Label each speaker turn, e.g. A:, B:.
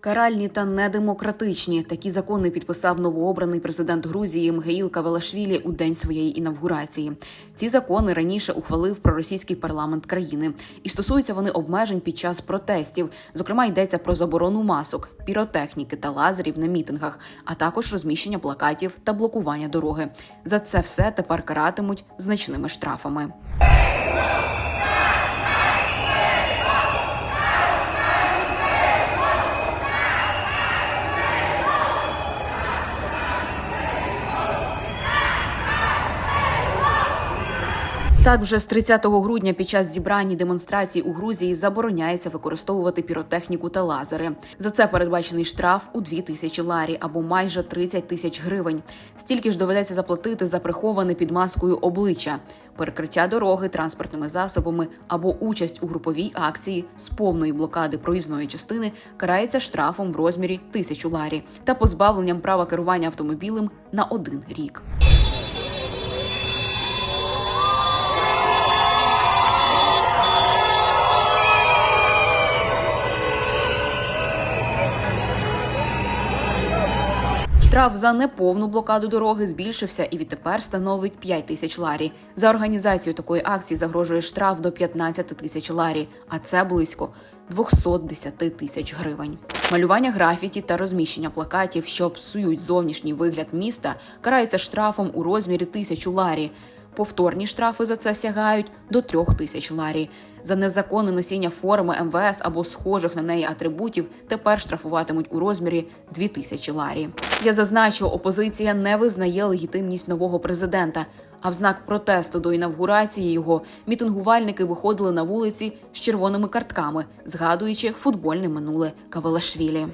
A: Каральні та недемократичні такі закони підписав новообраний президент Грузії Мгеїл Кавелашвілі у день своєї інавгурації. Ці закони раніше ухвалив проросійський парламент країни, і стосуються вони обмежень під час протестів. Зокрема, йдеться про заборону масок, піротехніки та лазерів на мітингах, а також розміщення плакатів та блокування дороги. За це все тепер каратимуть значними штрафами. Так, вже з 30 грудня під час зібрань і демонстрацій у Грузії забороняється використовувати піротехніку та лазери. За це передбачений штраф у 2 тисячі ларі або майже 30 тисяч гривень. Стільки ж доведеться заплатити за приховане під маскою обличчя, перекриття дороги транспортними засобами або участь у груповій акції з повної блокади проїзної частини карається штрафом в розмірі тисячу ларі та позбавленням права керування автомобілем на один рік. Штраф за неповну блокаду дороги збільшився і відтепер становить 5 тисяч ларі. За організацію такої акції загрожує штраф до 15 тисяч ларі, а це близько 210 тисяч гривень. Малювання графіті та розміщення плакатів, що псують зовнішній вигляд міста, карається штрафом у розмірі тисячу ларі. Повторні штрафи за це сягають до трьох тисяч ларі. За незаконне носіння форми МВС або схожих на неї атрибутів тепер штрафуватимуть у розмірі 2 тисячі ларі. Я зазначу, опозиція не визнає легітимність нового президента. А в знак протесту до інавгурації його мітингувальники виходили на вулиці з червоними картками, згадуючи футбольне минуле Кавелашвілі.